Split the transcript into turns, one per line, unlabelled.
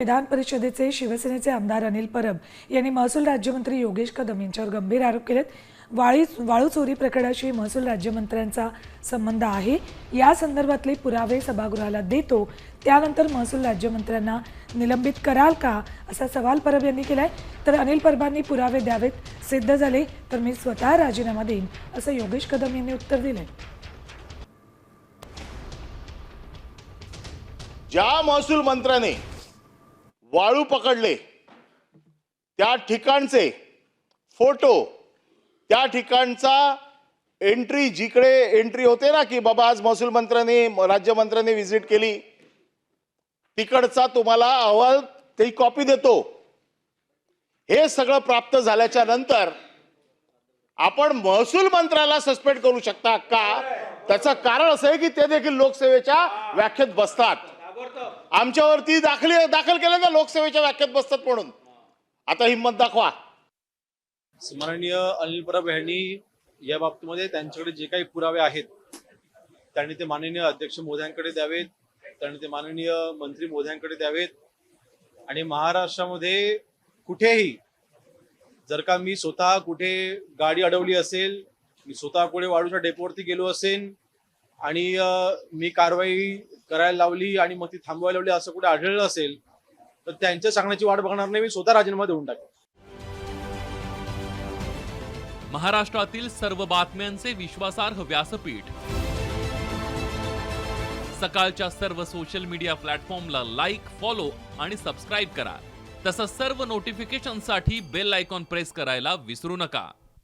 विधान परिषदेचे शिवसेनेचे आमदार अनिल परब यांनी महसूल राज्यमंत्री योगेश कदम यांच्यावर गंभीर आरोप केलेत. वाळी वाळू चोरी प्रकरणाशी महसूल राज्यमंत्र्यांचा संबंध आहे. या संदर्भातले पुरावे सभागृहाला देतो. त्यानंतर महसूल राज्यमंत्र्यांना निलंबित कराल का असा सवाल परब यांनी केलाय. तर अनिल परबांनी पुरावे द्यावेत सिद्ध झाले तर मी स्वतः राजीनामा देईन असं योगेश कदम यांनी उत्तर दिलंय.
ज्या महसूल मंत्र्याने वाळू पकडले. त्या ठिकाणचे फोटो त्या ठिकाणचा एंट्री जिकडे एंट्री होते ना की बाबा आज महसूल मंत्र्यांनी राज्यमंत्र्यांनी व्हिजिट केली. तिकडचा तुम्हाला अहवाल ते कॉपी देतो. हे सगळं प्राप्त झाल्याच्यानंतर आपण महसूल मंत्र्याला सस्पेंड करू शकता का? त्याचं कारण असं आहे की ते देखील लोकसेवेच्या व्याख्येत बसतात. आमच्यावरती दाखल दाखल केलं ना लोकसेवेच्या व्याख्यात बसतात म्हणून. आता हिंमत दाखवा.
स्मरणीय अनिल परब यांनी या बाबतीमध्ये त्यांच्याकडे जे काही पुरावे आहेत त्यांनी ते माननीय अध्यक्ष मोद्यांकडे द्यावेत त्यांनी ते माननीय मंत्री मोद्यांकडे द्यावेत. आणि महाराष्ट्रामध्ये कुठेही जर का मी स्वतः कुठे गाडी अडवली असेल मी स्वतः कुठे वाळूच्या डेपोवरती गेलो असेल आणि मी कारवाई करायला लावली आणि मग ती थांबवायला लावली असं कुठे आढळलं असेल तर त्यांच्या सांगण्याची वाट बघणार नाही मी स्वतः राजीनामा देऊन टाकेन.
महाराष्ट्रातील सर्व बातम्यांचे विश्वासार्ह व्यासपीठ. सकाळच्या सर्व सोशल मीडिया प्लॅटफॉर्मला लाईक फॉलो आणि सबस्क्राईब करा. तसंच सर्व नोटिफिकेशनसाठी बेल आयकॉन प्रेस करायला विसरू नका.